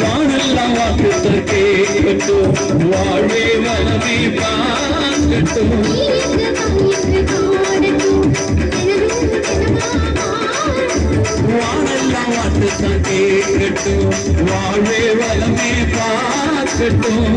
வானெல்லாம் வாக்கு கேட்கட்டும் வாழ்வே வளமே பார்க்கட்டும். வானெல்லாம் வாக்கு கேட்கட்டும் வாழ்வே வளமே பார்க்கட்டும்.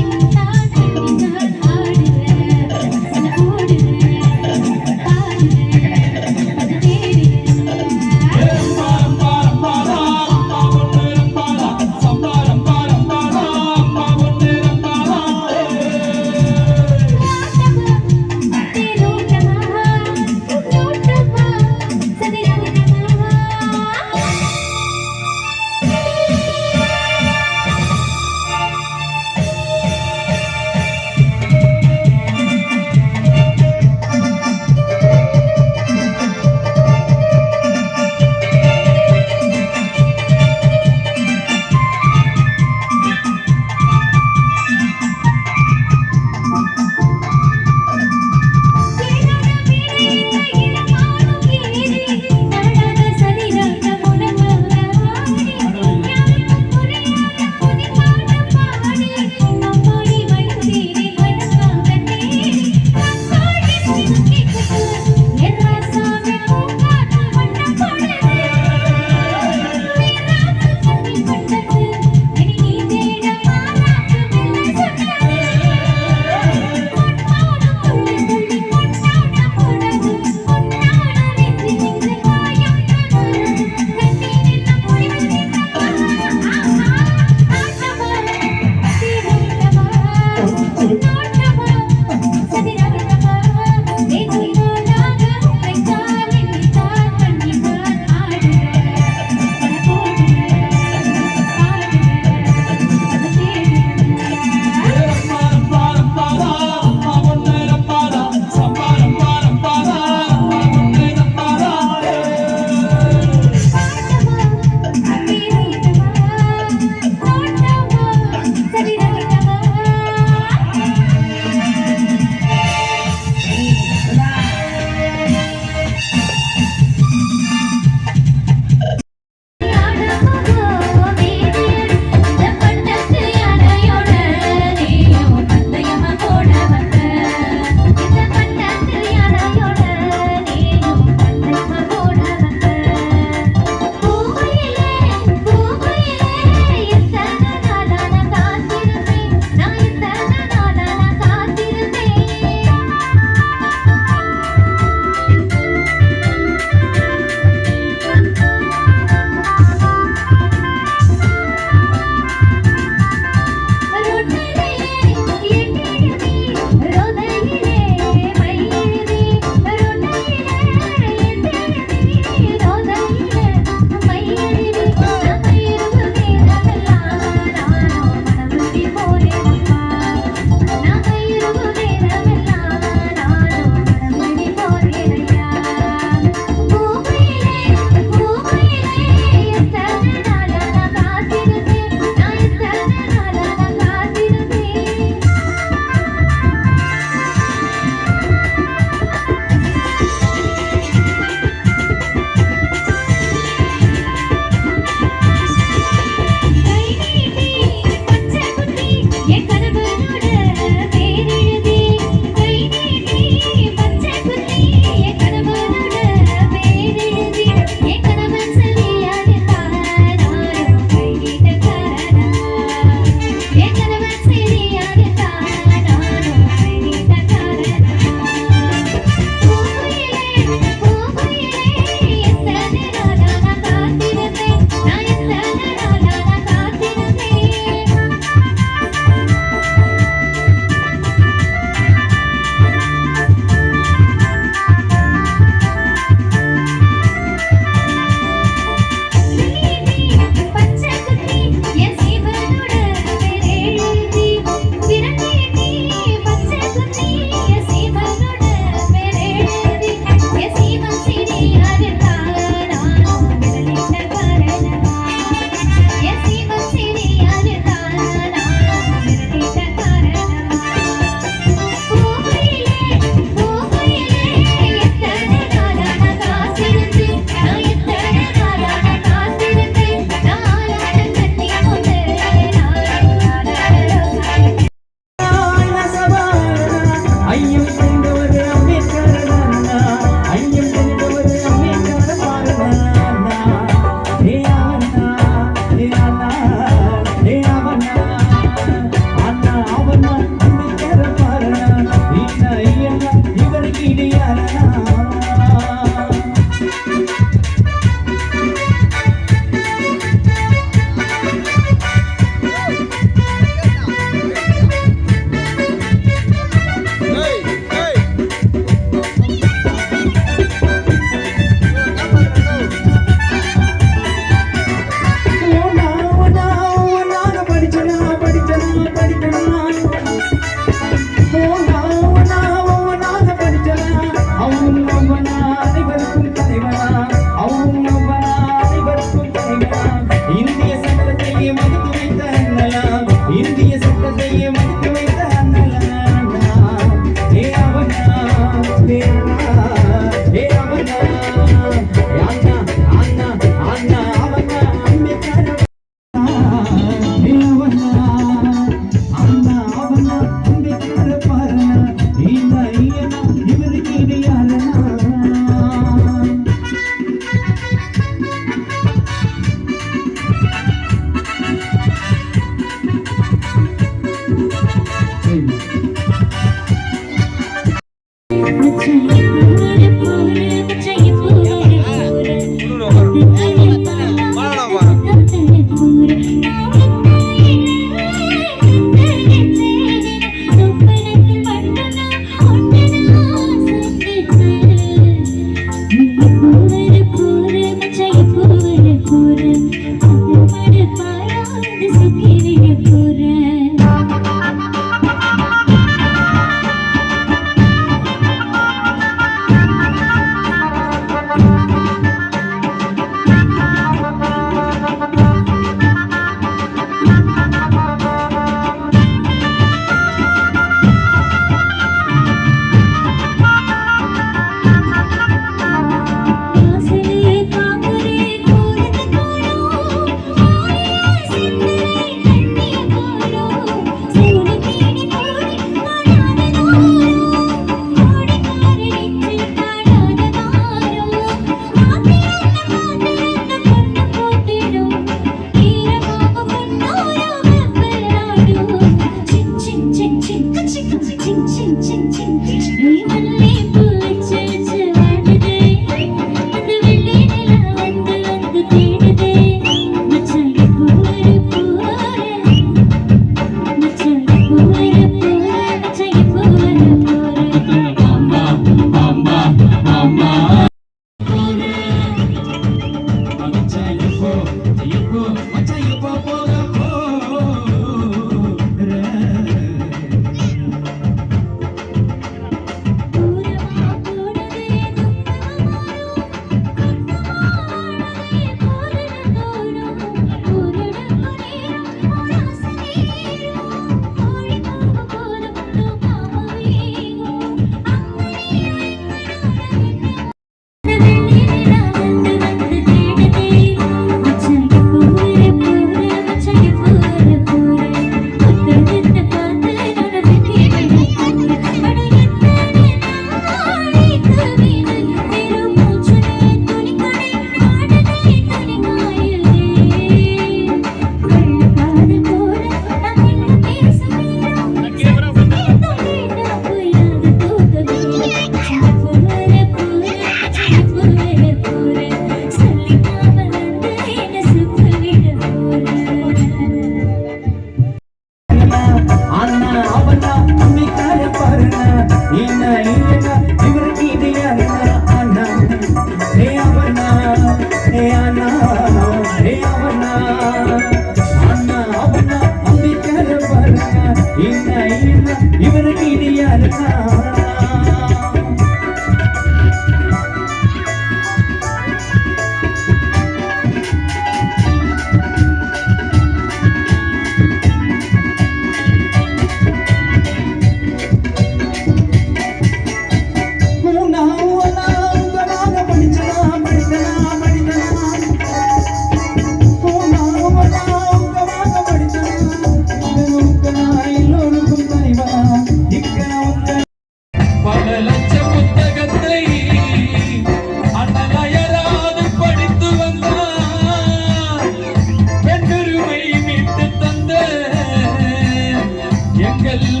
E aquele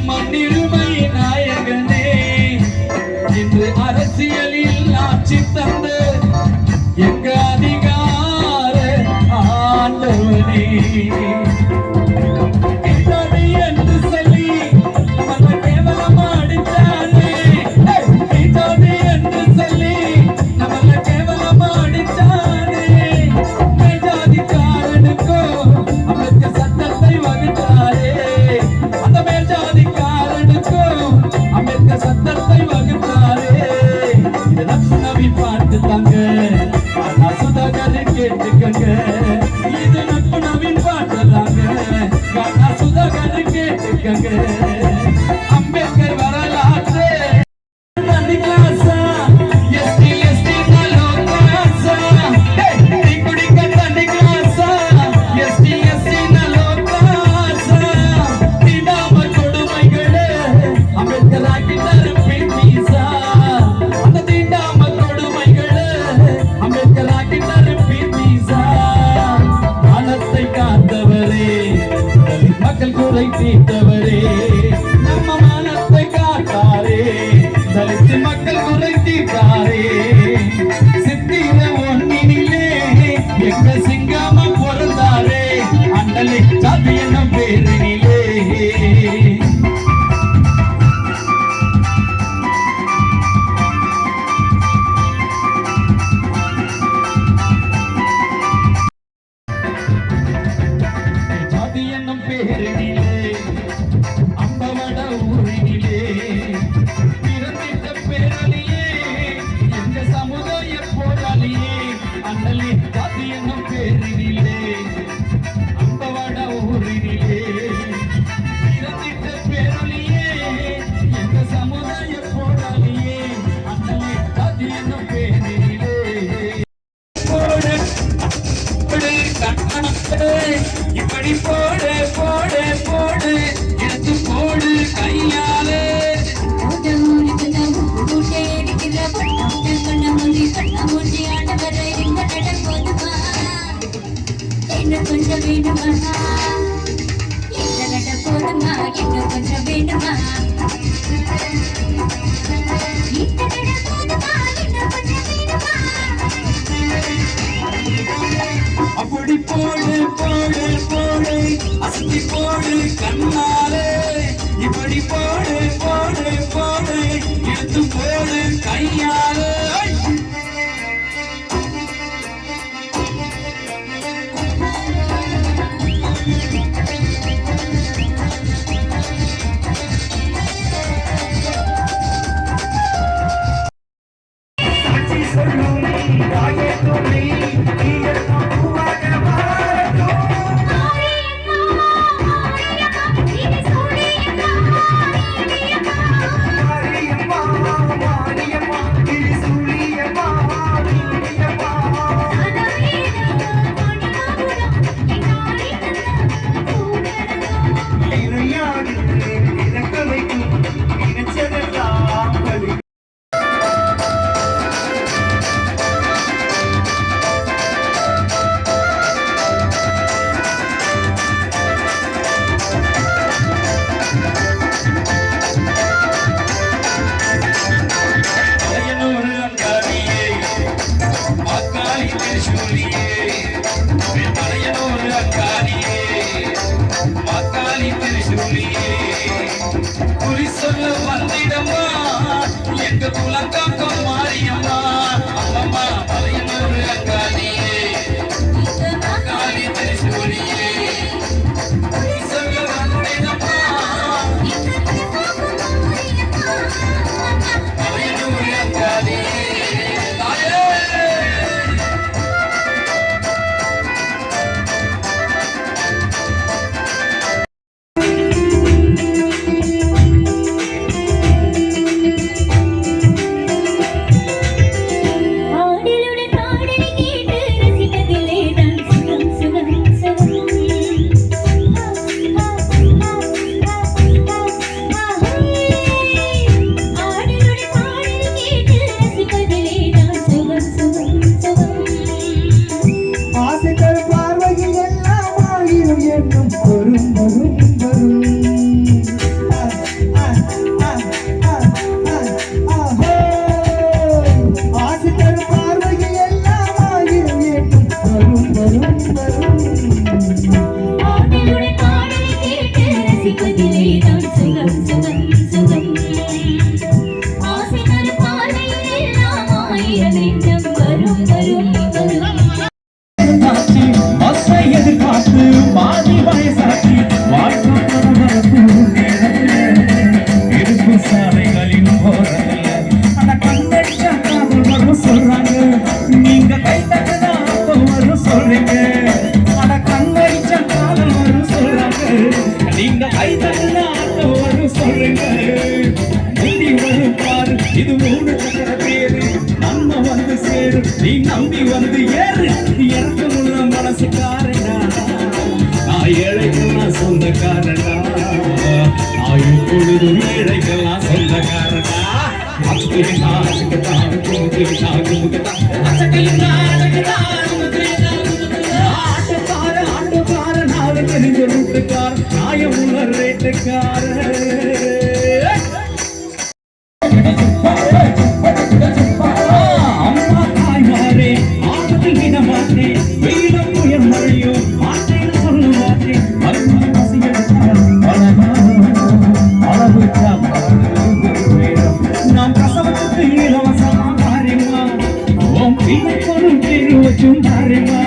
கேட்டு கேட்டுக்கங்க. அப்படி எங்க குலக்காக்கம் சொந்தக்காரடா ஆயுள் பொழுது வீரைக்கெல்லாம் சொந்தக்காரடா அச்சுக்கிட்டா அச்சுக்கிட்டா குமுக்கிட்டா குமுக்கிட்டா அச்சக்கிட்டா ரேட்டுக்கார் Everybody